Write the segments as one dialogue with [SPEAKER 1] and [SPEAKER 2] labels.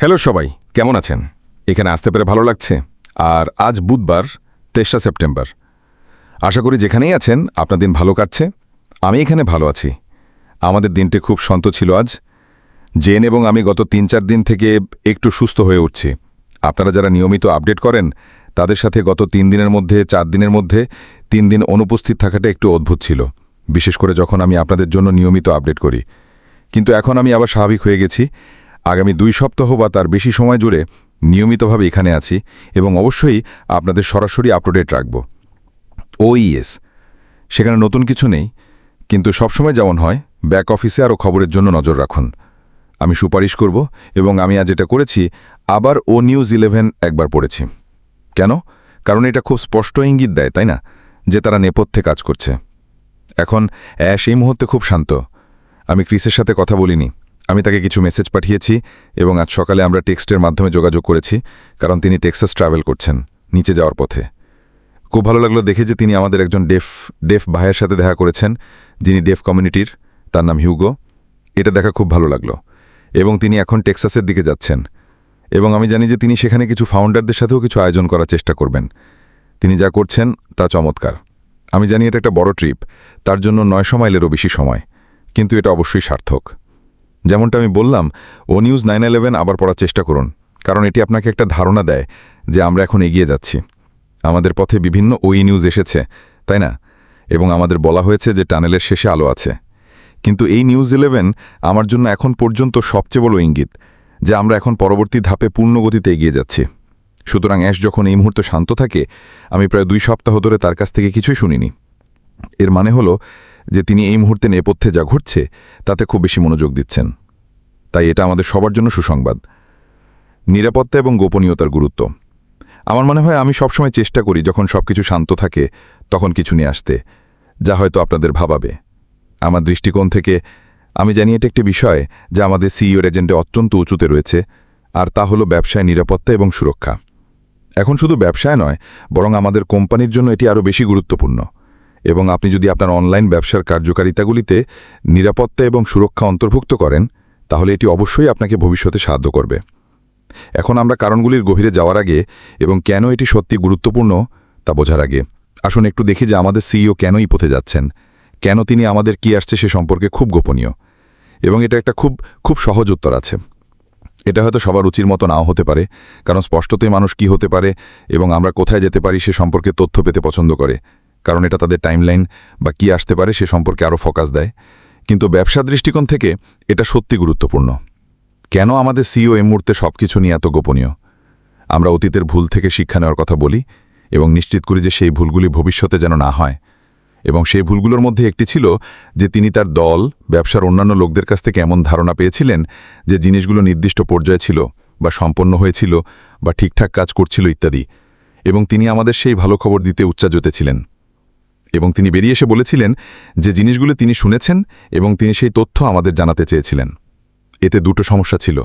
[SPEAKER 1] Hello সবাই, কেমন আছেন? এখানে আসতে পেরে ভালো লাগছে। আর আজ বুধবার, তেসরা সেপ্টেম্বর। আশা করি যেখানেই আছেন, আপনার দিন ভালো কাটছে। আমি এখানে ভালো আছি। আমাদের দিনটি খুব শান্ত ছিল আজ। জেন এবং আমি গত তিন চার দিন থেকে একটু সুস্থ হয়ে উঠছি। আপনারা যারা নিয়মিত আপডেট করেন, তাদের সাথে গত তিন দিনের মধ্যে, চার দিনের মধ্যে, তিন দিন অনুপস্থিত থাকাটা একটু অদ্ভুত ছিল। বিশেষ করে যখন আমি আপনাদের জন্য নিয়মিত আপডেট করি। কিন্তু এখন আমি আবার স্বাভাবিক হয়ে গেছি। আগামী দুই সপ্তাহ বা তার বেশি সময় জুড়ে নিয়মিতভাবে এখানে আছি এবং অবশ্যই আপনাদের সরাসরি আপডেট রাখব। ওইএস সেখানে নতুন কিছু নেই, কিন্তু সবসময় যেমন হয় ব্যাক অফিসে আরও খবরের জন্য নজর রাখুন। আমি সুপারিশ করব এবং আমি আজ এটা করেছি, আবার ও নিউজ ইলেভেন একবার পড়েছি। কেন? কারণ এটা খুব স্পষ্ট ইঙ্গিত দেয়, তাই না? যে তারা নেপথ্যে কাজ করছে। এখন অ্যাশ এই মুহূর্তে খুব শান্ত। আমি ক্রিসের সাথে কথা বলিনি। আমি তাকে কিছু মেসেজ পাঠিয়েছি এবং আজ সকালে আমরা টেক্সটের মাধ্যমে যোগাযোগ করেছি, কারণ তিনি টেক্সাস ট্রাভেল করছেন, নিচে যাওয়ার পথে। খুব ভালো লাগল দেখে যে তিনি আমাদের একজন ডেফ ডেফ ভাইয়ের সাথে দেখা করেছেন, যিনি ডেফ কমিউনিটির, তার নাম হিউগো। এটা দেখা খুব ভালো লাগল। এবং তিনি এখন টেক্সাসের দিকে যাচ্ছেন। এবং আমি জানি যে তিনি সেখানে কিছু ফাউন্ডারদের সাথেও কিছু আয়োজন করার চেষ্টা করবেন। তিনি যা করছেন, তা চমৎকার। আমি জানি এটা একটা বড় ট্রিপ তার জন্য নয়শো মাইলেরও বেশি সময়। কিন্তু এটা অবশ্যই সার্থক। যেমনটা আমি বললাম, ও নিউজ নাইন ইলেভেন আবার পড়ার চেষ্টা করুন, কারণ এটি আপনাকে একটা ধারণা দেয় যে আমরা এখন এগিয়ে যাচ্ছি। আমাদের পথে বিভিন্ন ওই নিউজ এসেছে, তাই না? এবং আমাদের বলা হয়েছে যে টানেলের শেষে আলো আছে। কিন্তু এই নিউজ ইলেভেন আমার জন্য এখন পর্যন্ত সবচেয়ে বড় ইঙ্গিত, যে আমরা এখন পরবর্তী ধাপে পূর্ণ গতিতে এগিয়ে যাচ্ছি। সুতরাং অ্যাশ যখন এই মুহূর্তে শান্ত থাকে, আমি প্রায় দুই সপ্তাহ ধরে তার কাছ থেকে কিছুই শুনিনি। এর মানে হলো যে তিনি এই মুহূর্তে নেপথ্যে যা ঘটছে, তাতে খুব বেশি মনোযোগ দিচ্ছেন। তাই এটা আমাদের সবার জন্য সুসংবাদ। নিরাপত্তা এবং গোপনীয়তার গুরুত্ব। আমার মনে হয় আমি সবসময় চেষ্টা করি, যখন সবকিছু শান্ত থাকে, তখন কিছু নিয়ে আসতে, যা হয়তো আপনাদের ভাবাবে। আমার দৃষ্টিকোণ থেকে আমি জানি এটা একটি বিষয় যা আমাদের সিইওর এজেন্টে অত্যন্ত উঁচুতে রয়েছে, আর তা হলো ব্যবসায় নিরাপত্তা এবং সুরক্ষা। এখন শুধু ব্যবসায় নয়, বরং আমাদের কোম্পানির জন্য এটি আরও বেশি গুরুত্বপূর্ণ। এবং আপনি যদি আপনার অনলাইন ব্যবসার কার্যকারিতাগুলিতে নিরাপত্তা এবং সুরক্ষা অন্তর্ভুক্ত করেন, তাহলে এটি অবশ্যই আপনাকে ভবিষ্যতে সাহায্য করবে। এখন আমরা কারণগুলির গভীরে যাওয়ার আগে এবং কেন এটি সত্যি গুরুত্বপূর্ণ তা বোঝার আগে, আসুন একটু দেখি যে আমাদের সিইও কেনই পথে যাচ্ছেন, কেন তিনি আমাদের কি আসছে সে সম্পর্কে খুব গোপনীয়। এবং এটা একটা খুব খুব সহজ উত্তর আছে। এটা হয়তো সবার রুচির মতো নাও হতে পারে, কারণ স্পষ্টতই মানুষ কি হতে পারে এবং আমরা কোথায় যেতে পারি সে সম্পর্কে তথ্য পেতে পছন্দ করে। কারণ এটা তাদের টাইমলাইন বা কি আসতে পারে সে সম্পর্কে আরও ফোকাস দেয়। কিন্তু ব্যবসা দৃষ্টিকোণ থেকে এটা সত্যি গুরুত্বপূর্ণ। কেন আমাদের সিইও এই মুহূর্তে সব কিছু নিয়ে এত গোপনীয়? আমরা অতীতের ভুল থেকে শিক্ষা নেওয়ার কথা বলি এবং নিশ্চিত করি যে সেই ভুলগুলি ভবিষ্যতে যেন না হয়। এবং সেই ভুলগুলোর মধ্যে একটি ছিল যে তিনি তার দল, ব্যবসার অন্যান্য লোকদের কাছ থেকে এমন ধারণা পেয়েছিলেন যে জিনিসগুলো নির্দিষ্ট পর্যায়ে ছিল বা সম্পন্ন হয়েছিল বা ঠিকঠাক কাজ করছিল ইত্যাদি। এবং তিনি আমাদের সেই ভালো খবর দিতে উচ্চাজতে ছিলেন। এবং তিনি বেরিয়ে এসে বলেছিলেন যে জিনিসগুলো তিনি শুনেছেন এবং তিনি সেই তথ্য আমাদের জানাতে চেয়েছিলেন। এতে দুটো সমস্যা ছিল।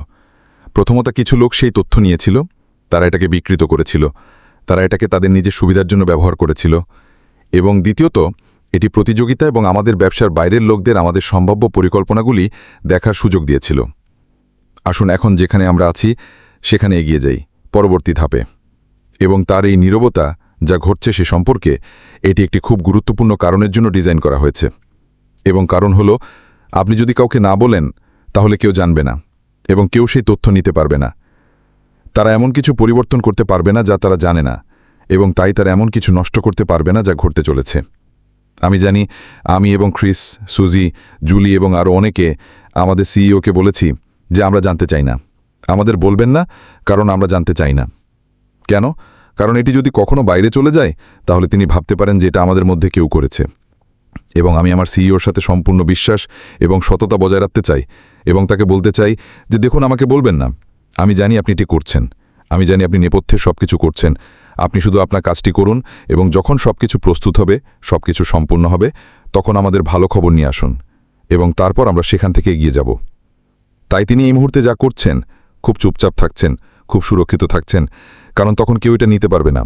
[SPEAKER 1] প্রথমত, কিছু লোক সেই তথ্য নিয়েছিল, তারা এটাকে বিকৃত করেছিল, তারা এটাকে তাদের নিজের সুবিধার জন্য ব্যবহার করেছিল। এবং দ্বিতীয়ত, এটি প্রতিযোগিতা এবং আমাদের ব্যবসার বাইরের লোকদের আমাদের সম্ভাব্য পরিকল্পনাগুলি দেখার সুযোগ দিয়েছিল। আসুন, এখন যেখানে আমরা আছি, সেখানে এগিয়ে যাই, পরবর্তী ধাপে। এবং তার এই নীরবতা যা ঘটছে সে সম্পর্কে এটি একটি খুব গুরুত্বপূর্ণ কারণের জন্য ডিজাইন করা হয়েছে। এবং কারণ হল, আপনি যদি কাউকে না বলেন, তাহলে কেউ জানবে না, এবং কেউ সেই তথ্য নিতে পারবে না। তারা এমন কিছু পরিবর্তন করতে পারবে না যা তারা জানে না, এবং তাই তারা এমন কিছু নষ্ট করতে পারবে না যা ঘটতে চলেছে। আমি জানি, আমি এবং ক্রিস, সুজি, জুলি এবং আরও অনেকে আমাদের সিইওকে বলেছি যে আমরা জানতে চাই না। আমাদের বলবেন না, কারণ আমরা জানতে চাই না। কেন? কারণ এটি যদি কখনো বাইরে চলে যায়, তাহলে তিনি ভাবতে পারেন যে এটা আমাদের মধ্যে কেউ করেছে। এবং আমি আমার সিইওর সাথে সম্পূর্ণ বিশ্বাস এবং সততা বজায় রাখতে চাই এবং তাকে বলতে চাই যে দেখুন, আমাকে বলবেন না। আমি জানি আপনি এটি করছেন। আমি জানি আপনি নেপথ্যে সব কিছু করছেন। আপনি শুধু আপনার কাজটি করুন এবং যখন সব কিছু প্রস্তুত হবে সব কিছু সম্পূর্ণ হবে, তখন আমাদের ভালো খবর নিয়ে আসুন এবং তারপর আমরা সেখান থেকে এগিয়ে যাব। তাই তিনি এই মুহূর্তে যা করছেন, খুব চুপচাপ থাকছেন, খুব সুরক্ষিত থাকছেন। কারণ তখন কেউ এটা নিতে পারবে না,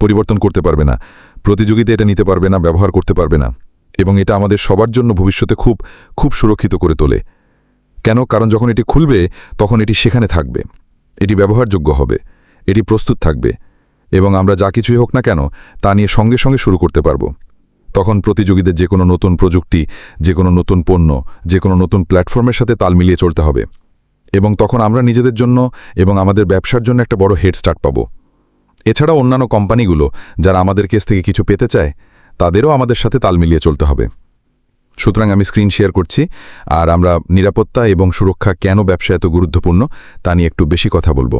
[SPEAKER 1] পরিবর্তন করতে পারবে না, প্রতিযোগিতা এটা নিতে পারবে না, ব্যবহার করতে পারবে না, এবং এটা আমাদের সবার জন্য ভবিষ্যতে খুব খুব সুরক্ষিত করে তোলে। কেন? কারণ যখন এটি খুলবে, তখন এটি সেখানে থাকবে। এটি ব্যবহারযোগ্য হবে, এটি প্রস্তুত থাকবে, এবং আমরা যা কিছুই হোক না কেন, তা নিয়ে সঙ্গে সঙ্গে শুরু করতে পারব। তখন প্রতিযোগীদের যে কোনো নতুন প্রযুক্তি, যে কোনো নতুন পণ্য, যে কোনো নতুন প্ল্যাটফর্মের সাথে তাল মিলিয়ে চলতে হবে। এবং তখন আমরা নিজেদের জন্য এবং আমাদের ব্যবসার জন্য একটা বড় হেড স্টার্ট পাব। এছাড়া অন্যান্য কোম্পানিগুলো যারা আমাদের কেস থেকে কিছু পেতে চায়, তাদেরও আমাদের সাথে তাল মিলিয়ে চলতে হবে। সুতরাং আমি স্ক্রিন শেয়ার করছি, আর আমরা নিরাপত্তা এবং সুরক্ষা কেন ব্যবসা এত গুরুত্বপূর্ণ, তা নিয়ে একটু বেশি কথা বলব।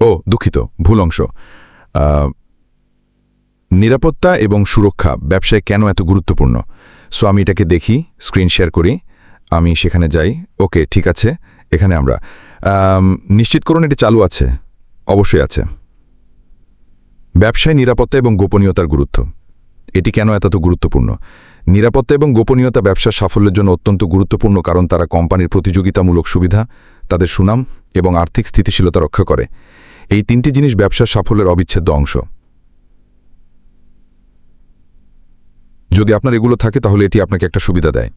[SPEAKER 1] ও, দুঃখিত, ভুল অংশ। নিরাপত্তা এবং সুরক্ষা ব্যবসায় কেন এত গুরুত্বপূর্ণ? সো আমি এটাকে দেখি স্ক্রিন শেয়ার করি। আমি সেখানে যাই। ওকে, ঠিক আছে, এখানে আমরা। নিশ্চিত করুন এটি চালু আছে। অবশ্যই আছে। ব্যবসায় নিরাপত্তা এবং গোপনীয়তার গুরুত্ব। এটি কেন এত গুরুত্বপূর্ণ? নিরাপত্তা এবং গোপনীয়তা ব্যবসার সাফল্যের জন্য অত্যন্ত গুরুত্বপূর্ণ কারণ তারা কোম্পানির প্রতিযোগিতামূলক সুবিধা, তাদের সুনাম এবং আর্থিক স্থিতিশীলতা রক্ষা করে। এই তিনটি জিনিস ব্যবসার সাফল্যের অবিচ্ছেদ্য অংশ। যদি আপনার এগুলো থাকে, তাহলে এটি আপনাকে একটা সুবিধা দেয়।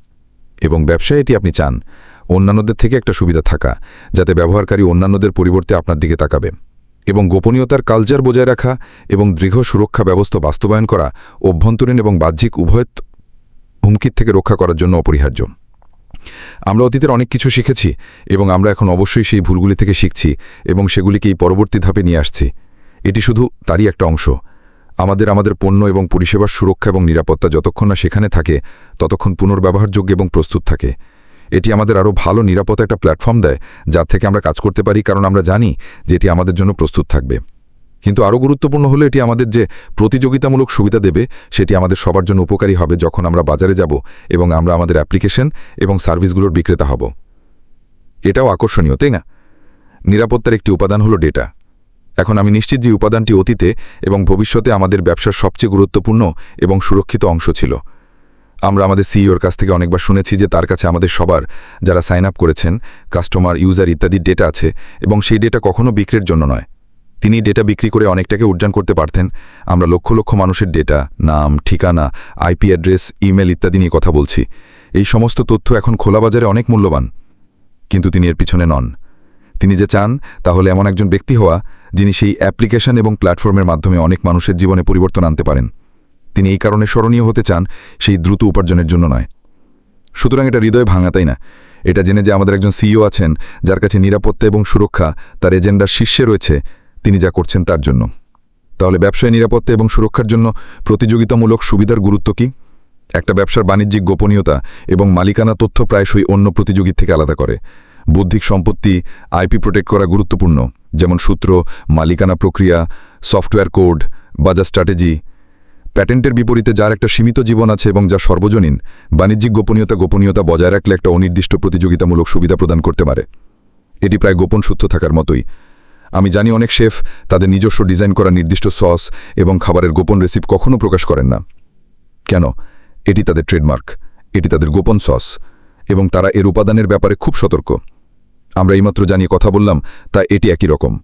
[SPEAKER 1] এবং ব্যবসায় এটি আপনি চান। অন্যান্যদের থেকে একটা সুবিধা থাকা, যাতে ব্যবহারকারী অন্যান্যদের পরিবর্তে আপনার দিকে তাকাবে। এবং গোপনীয়তার কালচার বজায় রাখা এবং দৃঢ় সুরক্ষা ব্যবস্থা বাস্তবায়ন করা অভ্যন্তরীণ এবং বাহ্যিক উভয় হুমকির থেকে রক্ষা করার জন্য অপরিহার্য। আমরা অতীতের অনেক কিছু শিখেছি এবং আমরা এখন অবশ্যই সেই ভুলগুলি থেকে শিখছি এবং সেগুলিকে এই পরবর্তী ধাপে নিয়ে আসছি। এটি শুধু তারই একটা অংশ। আমাদের আমাদের পণ্য এবং পরিষেবার সুরক্ষা এবং নিরাপত্তা যতক্ষণ না সেখানে থাকে, ততক্ষণ পুনর্ব্যবহারযোগ্য এবং প্রস্তুত থাকে। এটি আমাদের আরও ভালো নিরাপত্তা একটা প্ল্যাটফর্ম দেয়, যার থেকে আমরা কাজ করতে পারি, কারণ আমরা জানি যে এটি আমাদের জন্য প্রস্তুত থাকবে। কিন্তু আরও গুরুত্বপূর্ণ হলো এটি আমাদের যে প্রতিযোগিতামূলক সুবিধা দেবে, সেটি আমাদের সবার জন্য উপকারী হবে যখন আমরা বাজারে যাব এবং আমরা আমাদের অ্যাপ্লিকেশন এবং সার্ভিসগুলোর বিক্রেতা হব। এটাও আকর্ষণীয়, তাই না? নিরাপত্তার একটি উপাদান হলো ডেটা। এখন আমি নিশ্চিত যে উপাদানটি অতীতে এবং ভবিষ্যতে আমাদের ব্যবসার সবচেয়ে গুরুত্বপূর্ণ এবং সুরক্ষিত অংশ ছিল। আমরা আমাদের সিইওর কাছ থেকে অনেকবার শুনেছি যে তার কাছে আমাদের সবার যারা সাইন আপ করেছেন, কাস্টমার, ইউজার ইত্যাদির ডেটা আছে এবং সেই ডেটা কখনো বিক্রির জন্য নয়। তিনি ডেটা বিক্রি করে অনেকটাকে উর্জন করতে পারতেন। আমরা লক্ষ লক্ষ মানুষের ডেটা, নাম, ঠিকানা, আইপি অ্যাড্রেস, ইমেল ইত্যাদি নিয়ে কথা বলছি। এই সমস্ত তথ্য এখন খোলা বাজারে অনেক মূল্যবান। কিন্তু তিনি এর পিছনে নন। তিনি যে চান, তাহলে এমন একজন ব্যক্তি হওয়া যিনি সেই অ্যাপ্লিকেশন এবং প্ল্যাটফর্মের মাধ্যমে অনেক মানুষের জীবনে পরিবর্তন আনতে পারেন। তিনি এই কারণে স্মরণীয় হতে চান সেই দ্রুত উপার্জনের জন্য নয়। সুতরাং এটা হৃদয় ভাঙা তাই না? এটা জেনে যে আমাদের একজন সিইও আছেন, যার কাছে নিরাপত্তা এবং সুরক্ষা, তার এজেন্ডার শীর্ষে রয়েছে, তিনি যা করছেন তার জন্য। তাহলে ব্যবসায় নিরাপত্তা এবং সুরক্ষার জন্য প্রতিযোগিতামূলক সুবিধার গুরুত্ব কি? একটা ব্যবসার বাণিজ্যিক গোপনীয়তা এবং মালিকানা তথ্য প্রায়শই অন্য প্রতিযোগীর থেকে আলাদা করে। বৌদ্ধিক সম্পত্তি আইপি প্রোটেক্ট করা গুরুত্বপূর্ণ। যেমন সূত্র, মালিকানা প্রক্রিয়া, সফটওয়্যার কোড বাজার স্ট্র্যাটেজি। প্যাটেন্টের বিপরীতে যার একটা সীমিত জীবন আছে এবং যা সর্বজনীন, বাণিজ্যিক গোপনীয়তা গোপনীয়তা বজায় রাখলে একটা অনির্দিষ্ট প্রতিযোগিতামূলক সুবিধা প্রদান করতে পারে। এটি প্রায় গোপন সূত্র থাকার মতোই। আমি জানি অনেক শেফ তাদের নিজস্ব ডিজাইন করা নির্দিষ্ট সস এবং খাবারের গোপন রেসিপ কখনো প্রকাশ করেন না। কেন? এটি তাদের ট্রেডমার্ক। এটি তাদের গোপন সস। এবং তারা এর উপাদানের ব্যাপারে খুব সতর্ক। আমরা এইমাত্র জানিয়ে কথা বললাম, তা এটি একই রকম।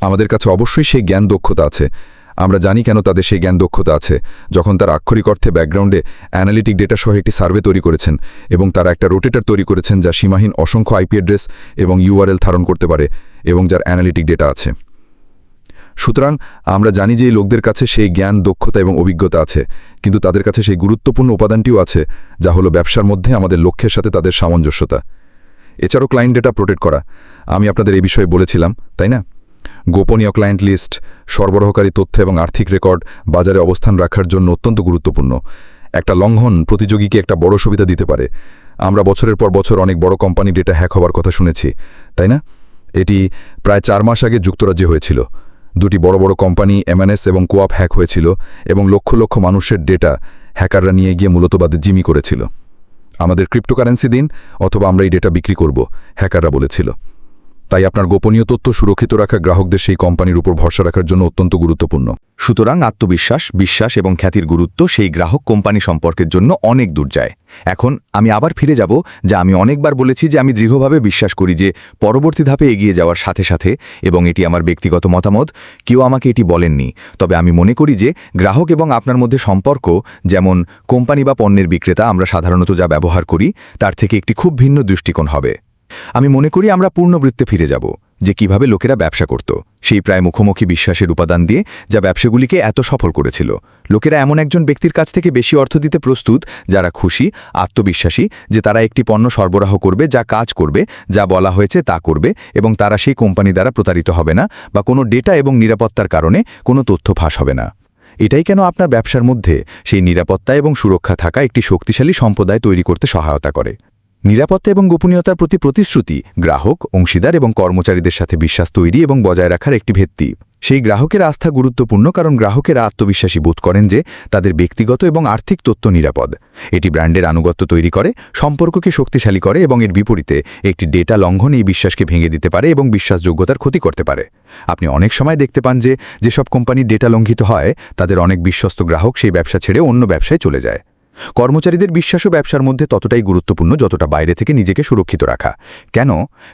[SPEAKER 1] আমাদের কাছে অবশ্যই সেই জ্ঞান দক্ষতা আছে। আমরা জানি কেন তাদের সেই জ্ঞান দক্ষতা আছে। যখন তারা আক্ষরিক অর্থে ব্যাকগ্রাউন্ডে অ্যানালিটিক ডেটা সহ একটি সার্ভে তৈরি করেছেন এবং তারা একটা রোটেটার তৈরি করেছেন যা সীমাহীন অসংখ্য আইপি অ্যাড্রেস এবং ইউআরএল ধারণ করতে পারে এবং যার অ্যানালিটিক ডেটা আছে। সুতরাং আমরা জানি যে এই লোকদের কাছে সেই জ্ঞান, দক্ষতা এবং অভিজ্ঞতা আছে, কিন্তু তাদের কাছে সেই গুরুত্বপূর্ণ উপাদানটিও আছে, যা হলো ব্যবসার মধ্যে আমাদের লক্ষ্যের সাথে তাদের সামঞ্জস্যতা। এছাড়াও ক্লায়েন্ট ডেটা প্রোটেক্ট করা। আমি আপনাদের এই বিষয়ে বলেছিলাম, তাই না? গোপনীয় ক্লায়েন্ট লিস্ট সরবরাহকারী তথ্য এবং আর্থিক রেকর্ড বাজারে অবস্থান রাখার জন্য অত্যন্ত গুরুত্বপূর্ণ। একটা লঙ্ঘন প্রতিযোগীকে একটা বড় সুবিধা দিতে পারে। আমরা বছরের পর বছর অনেক বড় কোম্পানি ডেটা হ্যাক হওয়ার কথা শুনেছি, তাই না? এটি প্রায় চার মাস আগে যুক্তরাজ্যে হয়েছিল। দুটি বড় বড় কোম্পানি এমএনএস এবং কোয়াপ হ্যাক হয়েছিল এবং লক্ষ লক্ষ মানুষের ডেটা হ্যাকাররা নিয়ে গিয়ে মূলত বাদে জিমি করেছিল। আমাদের ক্রিপ্টোকারেন্সি দিন অথবা আমরা এই ডেটা বিক্রি করব হ্যাকাররা বলেছিল। তাই আপনার গোপনীয় তথ্য সুরক্ষিত রাখা গ্রাহকদের সেই কোম্পানির উপর ভরসা রাখার জন্য অত্যন্ত গুরুত্বপূর্ণ।
[SPEAKER 2] সুতরাং আত্মবিশ্বাস, বিশ্বাস এবং খ্যাতির গুরুত্ব সেই গ্রাহক কোম্পানি সম্পর্কের জন্য অনেক দূর যায়। এখন আমি আবার ফিরে যাব, যা আমি অনেকবার বলেছি যে আমি দৃঢ়ভাবে বিশ্বাস করি যে পরবর্তী ধাপে এগিয়ে যাওয়ার সাথে সাথে, এবং এটি আমার ব্যক্তিগত মতামত, কেউ আমাকে এটি বলেননি। তবে আমি মনে করি যে গ্রাহক এবং আপনার মধ্যে সম্পর্ক, যেমন কোম্পানি বা পণ্যের বিক্রেতা, আমরা সাধারণত যা ব্যবহার করি, তার থেকে একটি খুব ভিন্ন দৃষ্টিকোণ হবে। আমি মনে করি আমরা পূর্ণবৃত্তে ফিরে যাব, যে কীভাবে লোকেরা ব্যবসা করত। সেই প্রায় মুখোমুখি বিশ্বাসের উপাদান দিয়ে যা ব্যবসাগুলিকে এত সফল করেছিল। লোকেরা এমন একজন ব্যক্তির কাছ থেকে বেশি অর্থ দিতে প্রস্তুত, যারা খুশি, আত্মবিশ্বাসী, যে তারা একটি পণ্য সরবরাহ করবে, যা কাজ করবে, যা বলা হয়েছে তা করবে, এবং তারা সেই কোম্পানি দ্বারা প্রতারিত হবে না, বা কোনো ডেটা এবং নিরাপত্তার কারণে কোনো তথ্য ফাঁস হবে না। এটাই কেন আপনার ব্যবসার মধ্যে সেই নিরাপত্তা এবং সুরক্ষা থাকা একটি শক্তিশালী সম্প্রদায় তৈরি করতে সহায়তা করে? নিরাপত্তা এবং গোপনীয়তার প্রতি প্রতিশ্রুতি, গ্রাহক, অংশীদার এবং কর্মচারীদের সাথে বিশ্বাস তৈরি এবং বজায় রাখার একটি ভিত্তি। সেই গ্রাহকের আস্থা গুরুত্বপূর্ণ কারণ গ্রাহকেরা আত্মবিশ্বাসী বোধ করেন যে তাদের ব্যক্তিগত এবং আর্থিক তথ্য নিরাপদ। এটি ব্র্যান্ডের আনুগত্য তৈরি করে, সম্পর্ককে শক্তিশালী করে এবং এর বিপরীতে একটি ডেটা লঙ্ঘন এই বিশ্বাসকে ভেঙে দিতে পারে এবং বিশ্বাসযোগ্যতার ক্ষতি করতে পারে। আপনি অনেক সময় দেখতে পান যে যেসব কোম্পানির ডেটা লঙ্ঘিত হয়, তাদের অনেক বিশ্বস্ত গ্রাহক সেই ব্যবসা ছেড়ে অন্য ব্যবসায় চলে যায়। কর্মচারীদের বিশ্বাসও ব্যবসার মধ্যে ততটাই গুরুত্বপূর্ণ যতটা বাইরে থেকে নিজেকে সুরক্ষিত রাখা। কেন?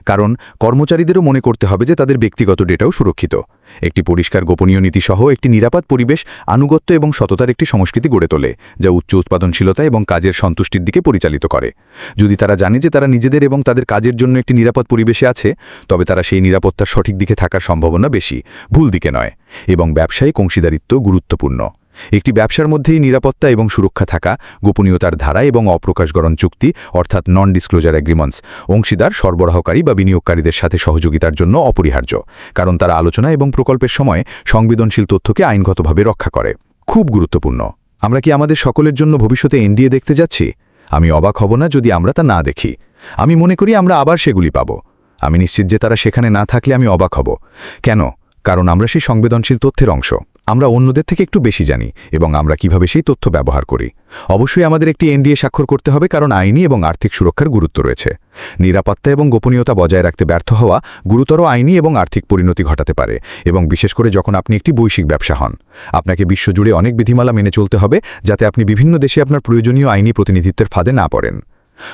[SPEAKER 2] কারণ কর্মচারীদেরও মনে করতে হবে যে তাদের ব্যক্তিগত ডেটাও সুরক্ষিত। একটি পরিষ্কার গোপনীয় নীতিসহ একটি নিরাপদ পরিবেশ আনুগত্য এবং সততার একটি সংস্কৃতি গড়ে তোলে, যা উচ্চ উৎপাদনশীলতা এবং কাজের সন্তুষ্টির দিকে পরিচালিত করে। যদি তারা জানে যে তারা নিজেদের এবং তাদের কাজের জন্য একটি নিরাপদ পরিবেশে আছে, তবে তারা সেই নিরাপত্তার সঠিক দিকে থাকার সম্ভাবনা বেশি, ভুল দিকে নয়, এবং ব্যবসায়িক অংশীদারিত্ব গুরুত্বপূর্ণ। একটি ব্যবসার মধ্যেই নিরাপত্তা এবং সুরক্ষা থাকা, গোপনীয়তার ধারা এবং অপ্রকাশকরণ চুক্তি, অর্থাৎ নন ডিসক্লোজার এগ্রিমেন্টস অংশীদার, সরবরাহকারী বা বিনিয়োগকারীদের সাথে সহযোগিতার জন্য অপরিহার্য, কারণ তারা আলোচনা এবং প্রকল্পের সময় সংবেদনশীল তথ্যকে আইনগতভাবে রক্ষা করে। খুব গুরুত্বপূর্ণ। আমরা কি আমাদের সকলের জন্য ভবিষ্যতে এনডিএ দেখতে যাচ্ছি? আমি অবাক হব না যদি আমরা তা না দেখি। আমি মনে করি আমরা আবার সেগুলি পাব। আমি নিশ্চিত যে তারা সেখানে না থাকলে আমি অবাক হব। কেন? কারণ আমরা সেই সংবেদনশীল তথ্যের অংশ। আমরা অন্যদের থেকে একটু বেশি জানি এবং আমরা কীভাবে সেই তথ্য ব্যবহার করি। অবশ্যই আমাদের একটি এনডিএ স্বাক্ষর করতে হবে কারণ আইনি এবং আর্থিক সুরক্ষার গুরুত্ব রয়েছে। নিরাপত্তা এবং গোপনীয়তা বজায় রাখতে ব্যর্থ হওয়া গুরুতর আইনি এবং আর্থিক পরিণতি ঘটাতে পারে এবং বিশেষ করে যখন আপনি একটি বৈশ্বিক ব্যবসা হন। আপনাকে বিশ্বজুড়ে অনেক বিধিমালা মেনে চলতে হবে যাতে আপনি বিভিন্ন দেশে আপনার প্রয়োজনীয় আইনি প্রতিনিধিত্বের ফাঁদে না পড়েন।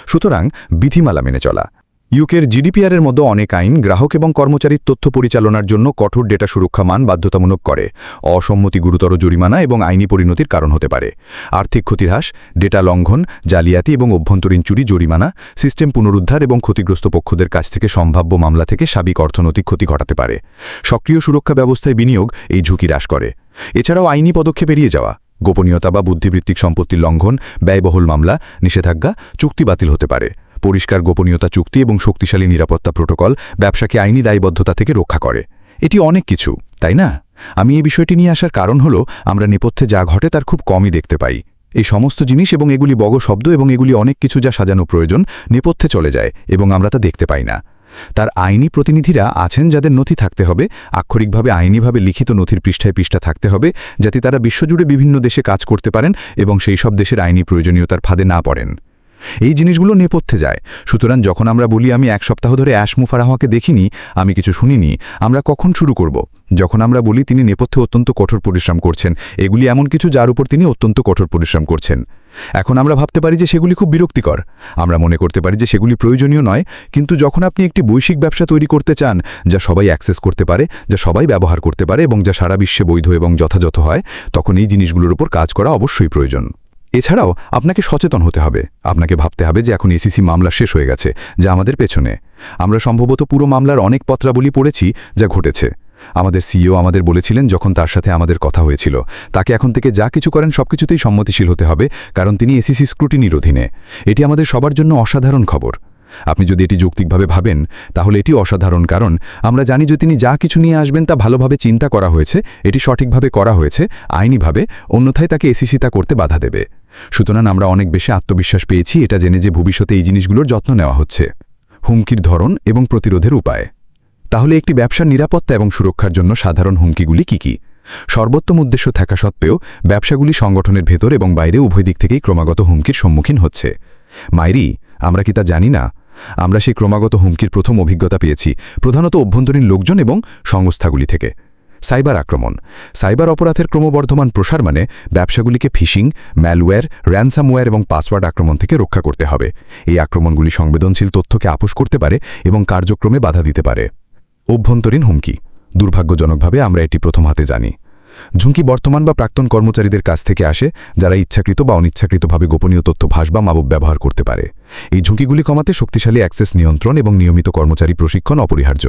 [SPEAKER 2] সুতরাং বিধিমালা মেনে চলা। ইউকের জিডিপিআরের মতো অনেক আইন গ্রাহক এবং কর্মচারীর তথ্য পরিচালনার জন্য কঠোর ডেটা সুরক্ষা মান বাধ্যতামূলক করে। অসম্মতি গুরুতর জরিমানা এবং আইনি পরিণতির কারণ হতে পারে। আর্থিক ক্ষতির হ্রাস, ডেটা লঙ্ঘন, জালিয়াতি এবং অভ্যন্তরীণ চুরি জরিমানা, সিস্টেম পুনরুদ্ধার এবং ক্ষতিগ্রস্ত পক্ষদের কাছ থেকে সম্ভাব্য মামলা থেকে সাবিক অর্থনৈতিক ক্ষতি ঘটাতে পারে। সক্রিয় সুরক্ষা ব্যবস্থায় বিনিয়োগ এই ঝুঁকি হ্রাস করে। এছাড়াও আইনি পদক্ষেপ এড়িয়ে যাওয়া। গোপনীয়তা বা বুদ্ধিবৃত্তিক সম্পত্তির লঙ্ঘন, ব্যয়বহুল মামলা, নিষেধাজ্ঞা, চুক্তি বাতিল হতে পারে। পরিষ্কার, গোপনীয়তা, চুক্তি এবং শক্তিশালী নিরাপত্তা প্রোটোকল ব্যবসাকে আইনি দায়বদ্ধতা থেকে রক্ষা করে। এটি অনেক কিছু, তাই না? আমি এই বিষয়টি নিয়ে আসার কারণ হলো, আমরা নেপথ্যে যা ঘটে তার খুব কমই দেখতে পাই। এই সমস্ত জিনিস এবং এগুলি বগ শব্দ এবং এগুলি অনেক কিছু যা সাজানো প্রয়োজন নেপথ্যে চলে যায় এবং আমরা তা দেখতে পাই না। তার আইনি প্রতিনিধিরা আছেন যাদের নথি থাকতে হবে, আক্ষরিকভাবে আইনিভাবে লিখিত নথির পৃষ্ঠায় পৃষ্ঠা থাকতে হবে, যাতে তারা বিশ্বজুড়ে বিভিন্ন দেশে কাজ করতে পারেন এবং সেই সব দেশের আইনি প্রয়োজনীয়তার ফাঁদে না পড়েন। এই জিনিসগুলো নেপথ্যে যায়। সুতরাং যখন আমরা বলি, আমি এক সপ্তাহ ধরে অ্যাশ মুফারাহাকে দেখিনি, আমি কিছু শুনিনি, আমরা কখন শুরু করব? যখন আমরা বলি, তিনি নেপথ্যে অত্যন্ত কঠোর পরিশ্রম করছেন, এগুলি এমন কিছু যার উপর তিনি অত্যন্ত কঠোর পরিশ্রম করছেন। এখন আমরা ভাবতে পারি যে সেগুলি খুব বিরক্তিকর। আমরা মনে করতে পারি যে সেগুলি প্রয়োজনীয় নয়, কিন্তু যখন আপনি একটি বৈশ্বিক ব্যবসা তৈরি করতে চান, যা সবাই অ্যাক্সেস করতে পারে, যা সবাই ব্যবহার করতে পারে এবং যা সারা বিশ্বে বৈধ এবং যথাযথ হয়, তখন এই জিনিসগুলোর উপর কাজ করা অবশ্যই প্রয়োজন। এছাড়াও আপনাকে সচেতন হতে হবে। আপনাকে ভাবতে হবে যে এখন এসিসি মামলা শেষ হয়ে গেছে, যা আমাদের পেছনে। আমরা সম্ভবত পুরো মামলার অনেক পত্রাবলী পড়েছি যা ঘটেছে। আমাদের সিইও আমাদের বলেছিলেন যখন তার সাথে আমাদের কথা হয়েছিল। তাকে এখন থেকে যা কিছু করেন সবকিছুতেই সম্মতিশীল হতে হবে, কারণ তিনি এসিসি স্ক্রুটিনির অধীনে। এটি আমাদের সবার জন্য অসাধারণ খবর। আপনি যদি এটি যৌক্তিকভাবে ভাবেন, তাহলে এটি অসাধারণ, কারণ আমরা জানি যে তিনি যা কিছু নিয়ে আসবেন তা ভালোভাবে চিন্তা করা হয়েছে, এটি সঠিকভাবে করা হয়েছে, আইনিভাবে, অন্যথায় তাকে এসিসি তা করতে বাধা দেবে। সুতরাং আমরা অনেক বেশি আত্মবিশ্বাস পেয়েছি, এটা জেনে যে ভবিষ্যতে এই জিনিসগুলোর যত্ন নেওয়া হচ্ছে। হুমকির ধরন এবং প্রতিরোধের উপায়। তাহলে একটি ব্যবসার নিরাপত্তা এবং সুরক্ষার জন্য সাধারণ হুমকিগুলি কি কি? সর্বোত্তম উদ্দেশ্য থাকা সত্ত্বেও, ব্যবসাগুলি সংগঠনের ভেতর এবং বাইরে উভয় দিক থেকেই ক্রমাগত হুমকির সম্মুখীন হচ্ছে। মাইরি, আমরা কি তা জানি না? আমরা সেই ক্রমাগত হুমকির প্রথম অভিজ্ঞতা পেয়েছি, প্রধানত অভ্যন্তরীণ লোকজন এবং সংস্থাগুলি থেকে। সাইবার আক্রমণ। সাইবার অপরাধের ক্রমবর্ধমান প্রসার মানে ব্যবসাগুলিকে ফিশিং, ম্যালওয়্যার, র্যানসামওয়্যার এবং পাসওয়ার্ড আক্রমণ থেকে রক্ষা করতে হবে। এই আক্রমণগুলি সংবেদনশীল তথ্যকে আপোষ করতে পারে এবং কার্যক্রমে বাধা দিতে পারে। অভ্যন্তরীণ হুমকি। দুর্ভাগ্যজনকভাবে আমরা এটি প্রথম হাতে জানি। ঝুঁকি বর্তমান বা প্রাক্তন কর্মচারীদের কাছ থেকে আসে, যারা ইচ্ছাকৃত বা অনিচ্ছাকৃতভাবে গোপনীয় তথ্য ভাস বা মাবুব ব্যবহার করতে পারে। এই ঝুঁকিগুলি কমাতে শক্তিশালী অ্যাক্সেস নিয়ন্ত্রণ এবং নিয়মিত কর্মচারী প্রশিক্ষণ অপরিহার্য।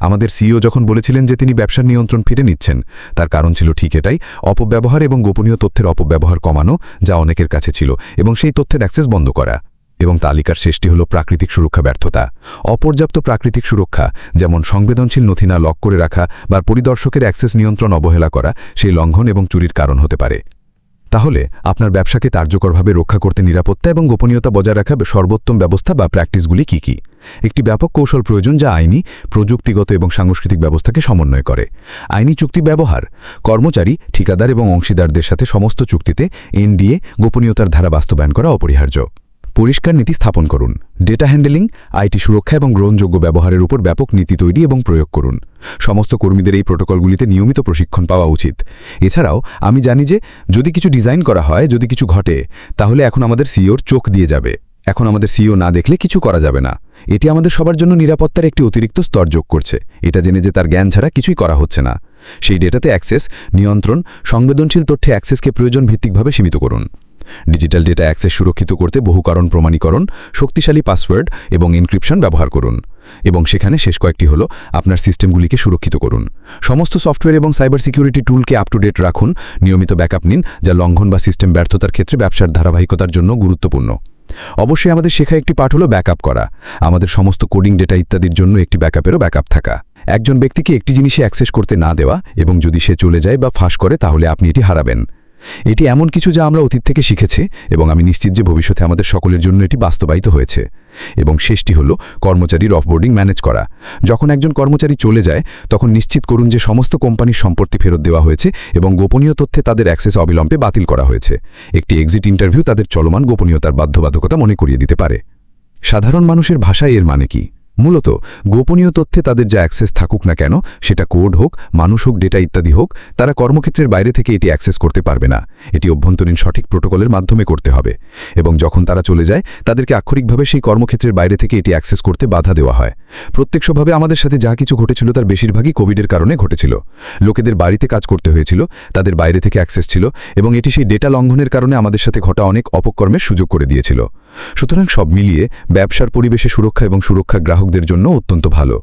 [SPEAKER 2] আমাদের সিইও যখন বলেছিলেন যে তিনি ব্যবসার নিয়ন্ত্রণ ফিরে নিচ্ছেন, তার কারণ ছিল ঠিক এটাই, অপব্যবহার এবং গোপনীয় তথ্যের অপব্যবহার কমানো যা অনেকের কাছে ছিল এবং সেই তথ্যের অ্যাক্সেস বন্ধ করা এবং তালিকার শেষটি হল প্রাকৃতিক সুরক্ষা ব্যর্থতা। অপর্যাপ্ত প্রাকৃতিক সুরক্ষা, যেমন সংবেদনশীল নথি না লক করে রাখা বা পরিদর্শকের অ্যাক্সেস নিয়ন্ত্রণ অবহেলা করা, সেই লঙ্ঘন এবং চুরির কারণ হতে পারে। তাহলে, আপনার ব্যবসাকে কার্যকরভাবে রক্ষা করতে নিরাপত্তা এবং গোপনীয়তা বজায় রাখা সর্বোত্তম ব্যবস্থা বা প্র্যাকটিসগুলি কী কী? একটি ব্যাপক কৌশল প্রয়োজন যা আইনি, প্রযুক্তিগত এবং সাংস্কৃতিক ব্যবস্থাকে সমন্বয় করে। আইনি চুক্তি ব্যবহার, কর্মচারী, ঠিকাদার এবং অংশীদারদের সাথে সমস্ত চুক্তিতে এনডিএ, গোপনীয়তার ধারা বাস্তবায়ন করা অপরিহার্য। পরিষ্কার নীতি স্থাপন করুন। ডেটা হ্যান্ডেলিং, আইটি সুরক্ষা এবং গ্রহণযোগ্য ব্যবহারের উপর ব্যাপক নীতি তৈরি এবং প্রয়োগ করুন। সমস্ত কর্মীদের এই প্রোটোকলগুলিতে নিয়মিত প্রশিক্ষণ পাওয়া উচিত। এছাড়াও, আমি জানি যে যদি কিছু ডিজাইন করা হয়, যদি কিছু ঘটে, তাহলে এখন আমাদের সিওর চোখ দিয়ে যাবে। এখন আমাদের সিও না দেখলে কিছু করা যাবে না। এটি আমাদের সবার জন্য নিরাপত্তার একটি অতিরিক্ত স্তর যোগ করছে। এটা জেনে যে তার জ্ঞান ছাড়া কিছুই করা হচ্ছে না। সেই ডেটাতে অ্যাক্সেস, নিয়ন্ত্রণ, সংবেদনশীল তথ্যে অ্যাক্সেসকে প্রয়োজন ভিত্তিকভাবে সীমিত করুন। ডিজিটাল ডেটা অ্যাক্সেস সুরক্ষিত করতে বহু কারণ প্রমাণীকরণ, শক্তিশালী পাসওয়ার্ড এবং এনক্রিপশন ব্যবহার করুন। এবং সেখানে শেষ কয়েকটি হল আপনার সিস্টেমগুলিকে সুরক্ষিত করুন। সমস্ত সফটওয়্যার এবং সাইবার সিকিউরিটি টুলকে আপ টু ডেট রাখুন। নিয়মিত ব্যাকআপ নিন, যা লঙ্ঘন বা সিস্টেম ব্যর্থতার ক্ষেত্রে ব্যবসার ধারাবাহিকতার জন্য গুরুত্বপূর্ণ। অবশ্যই আমাদের শেখা একটি পাঠ হলো ব্যাকআপ করা। আমাদের সমস্ত কোডিং ডেটা ইত্যাদির জন্য একটি ব্যাকআপেরও ব্যাকআপ থাকা। একজন ব্যক্তিকে একটি জিনিসে অ্যাক্সেস করতে না দেওয়া এবং যদি সে চলে যায় বা ফাঁস করে তাহলে আপনি এটি হারাবেন। এটি এমন কিছু যা আমরা অতীত থেকে শিখেছি এবং আমি নিশ্চিত যে ভবিষ্যতে আমাদের সকলের জন্য এটি বাস্তবায়িত হয়েছে। এবং শেষটি হল কর্মচারীর অফবোর্ডিং ম্যানেজ করা। যখন একজন কর্মচারী চলে যায়, তখন নিশ্চিত করুন যে সমস্ত কোম্পানির সম্পত্তি ফেরত দেওয়া হয়েছে এবং গোপনীয় তথ্যে তাদের অ্যাক্সেস অবিলম্বে বাতিল করা হয়েছে। একটি এক্সিট ইন্টারভিউ তাদের চলমান গোপনীয়তার বাধ্যবাধকতা মনে করিয়ে দিতে পারে। সাধারণ মানুষের ভাষায় এর মানে কি? মূলত, গোপনীয় তথ্যে তাদের যা অ্যাক্সেস থাকুক না কেন, সেটা কোড হোক, মানুষ হোক, ডেটা ইত্যাদি হোক, তারা কর্মক্ষেত্রের বাইরে থেকে এটি অ্যাক্সেস করতে পারবে না। এটি অভ্যন্তরীণ সঠিক প্রোটোকলের মাধ্যমে করতে হবে। এবং যখন তারা চলে যায়, তাদেরকে আক্ষরিকভাবে সেই কর্মক্ষেত্রের বাইরে থেকে এটি অ্যাক্সেস করতে বাধা দেওয়া হয়। প্রত্যক্ষভাবে আমাদের সাথে যা কিছু ঘটেছিল তার বেশিরভাগই কোভিডের কারণে ঘটেছিল। লোকেদের বাড়িতে কাজ করতে হয়েছিল, তাদের বাইরে থেকে অ্যাক্সেস ছিল, এবং এটি সেই ডেটা লঙ্ঘনের কারণে আমাদের সাথে ঘটা অনেক অপকর্মের সুযোগ করে দিয়েছিল। সুতরাং সব মিলিয়ে ব্যবসার পরিবেশে সুরক্ষা এবং সুরক্ষা গ্রাহকদের জন্য অত্যন্ত ভালো।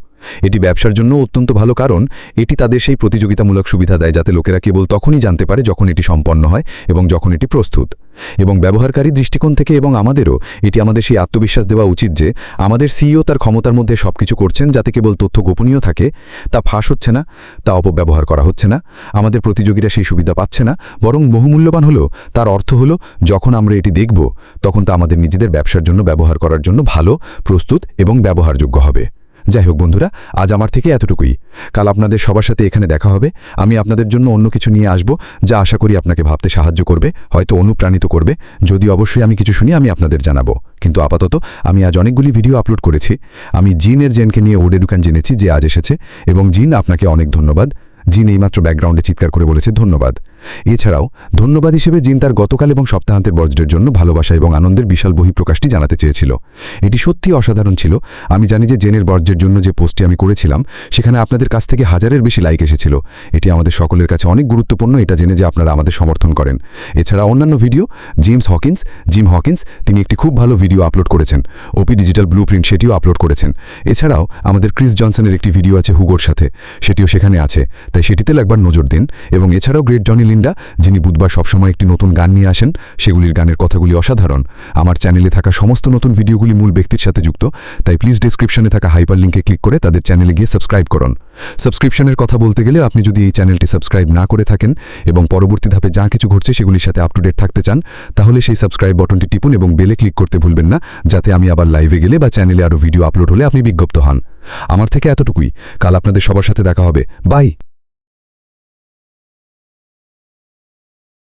[SPEAKER 2] এটি ব্যবসার জন্য অত্যন্ত ভালো কারণ, এটি তাদের সেই প্রতিযোগিতামূলক সুবিধা দেয় যাতে লোকেরা কেবল তখনই জানতে পারে যখন এটি সম্পন্ন হয় এবং যখন এটি প্রস্তুত। এবং ব্যবহারকারী দৃষ্টিকোণ থেকে এবং আমাদেরও এটি আমাদের সেই আত্মবিশ্বাস দেওয়া উচিত যে, আমাদের সিইও তার ক্ষমতার মধ্যে সবকিছু করছেন যাতে কেবল তথ্য গোপনীয় থাকে, তা ফাঁস হচ্ছে না, তা অপব্যবহার করা হচ্ছে না, আমাদের প্রতিযোগীরা সেই সুবিধা পাচ্ছে না, বরং বহুমূল্যবান হলো, তার অর্থ হলো, যখন আমরা এটি দেখব, তখন তা আমাদের নিজেদের ব্যবসার জন্য ব্যবহার করার জন্য ভালো, প্রস্তুত এবং ব্যবহারযোগ্য হবে। যাই হোক বন্ধুরা, আজ আমার থেকে এতটুকুই। কাল আপনাদের সবার সাথে এখানে দেখা হবে। আমি আপনাদের জন্য অন্য কিছু নিয়ে আসব, যা আশা করি আপনাকে ভাবতে সাহায্য করবে, হয়তো অনুপ্রাণিত করবে। যদি অবশ্যই আমি কিছু শুনি, আমি আপনাদের জানাব। কিন্তু আপাতত, আমি আজ অনেকগুলি ভিডিও আপলোড করেছি। আমি জিনের জেনকে নিয়ে ওডেডুকান জেনেছি, যে আজ এসেছে। এবং জিন, আপনাকে অনেক ধন্যবাদ। জিন এইমাত্র ব্যাকগ্রাউন্ডে চিৎকার করে বলেছে, ধন্যবাদ। এছাড়াও, ধন্যবাদ হিসেবে জিন তার গতকাল এবং সপ্তাহান্তের বর্জ্যের জন্য ভালোবাসা এবং আনন্দের বিশাল বহিঃপ্রকাশটি জানাতে চেয়েছিল। এটি সত্যি অসাধারণ ছিল। আমি জানি যে জেনের বর্জ্যের জন্য যে পোস্টটি আমি করেছিলাম, সেখানে আপনাদের কাছ থেকে হাজারের বেশি লাইক এসেছিল। এটি আমাদের সকলের কাছে অনেক গুরুত্বপূর্ণ, এটা জেনে যে আপনারা আমাদের সমর্থন করেন। এছাড়া অন্যান্য video, James Hawkins, Jim Hawkins, তিনি একটি খুব ভালো ভিডিও আপলোড করেছেন। ওপি ডিজিটাল ব্লু প্রিন্ট সেটিও আপলোড করেছেন। এছাড়াও, আমাদের ক্রিস জনসনের একটি ভিডিও আছে হুগোর সাথে, সেটিও সেখানে আছে। তাই সেটিতে একবার নজর দিন। এবং এছাড়াও গ্রেট জনি লিন্ডা যিনি বুধবার সবসময় একটি নতুন গান নিয়ে আসেন, সেগুলির গানের কথাগুলি অসাধারণ। আমার চ্যানেলে থাকা সমস্ত নতুন ভিডিওগুলি মূল ব্যক্তির সাথে যুক্ত, তাই প্লিজ ডেসক্রিপশনে থাকা হাইপার লিঙ্কে ক্লিক করে তাদের চ্যানেলে গিয়ে সাবস্ক্রাইব করুন। সাবস্ক্রিপশনের কথা বলতে গেলে আপনি যদি এই চ্যানেলটি সাবস্ক্রাইব না করে থাকেন এবং পরবর্তী ধাপে যা কিছু ঘটছে সেগুলির সাথে আপ টু ডেট থাকতে চান, তাহলে সেই সাবস্ক্রাইব বটনটি টিপুন এবং বেলে ক্লিক করতে ভুলবেন না, যাতে আমি আবার লাইভে গেলে বা চ্যানেলে আরও ভিডিও আপলোড হলে আপনি বিজ্ঞপ্ত হন। আমার থেকে এতটুকুই। কাল আপনাদের সবার সাথে দেখা হবে। বাই